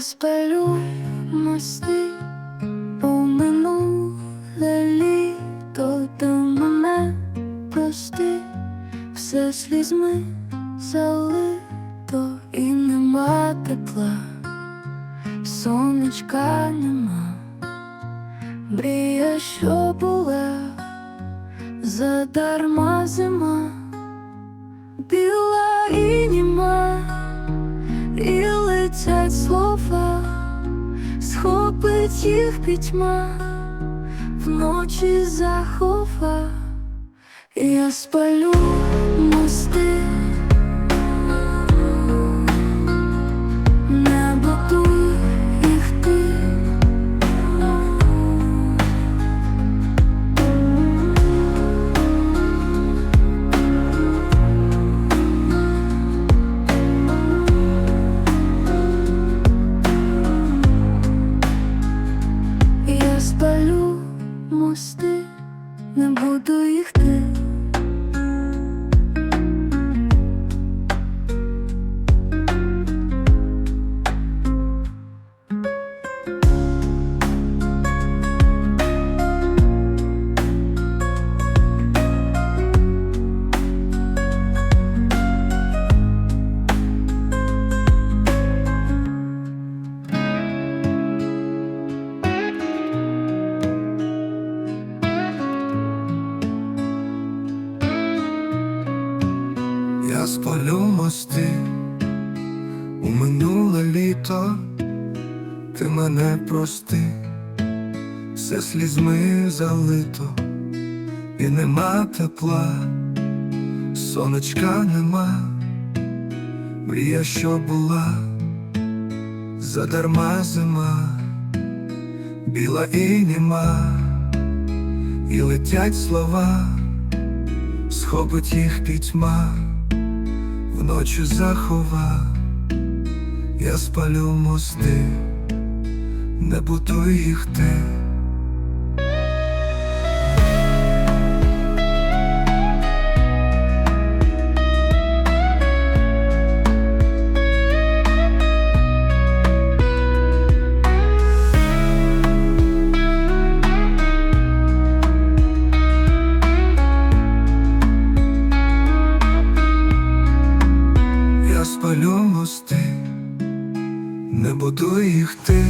Я спалю мости у минуле літо, ти мене прости, все слізьми залито і нема тепла, сонечка нема, мрія, що була, задарма зима, біла їх пітьма, вночі захова, я спалю мости, мости, не буду їх ти. Я спалю мости. У минуле літо, ти мене прости, все слізьми залито, і нема тепла, сонечка нема, мрія, що була, задарма зима, біла і німа, і летять слова, схопить їх пітьма вночі захова, я спалю мости, не будуй їх ти. Не будуй їх ти.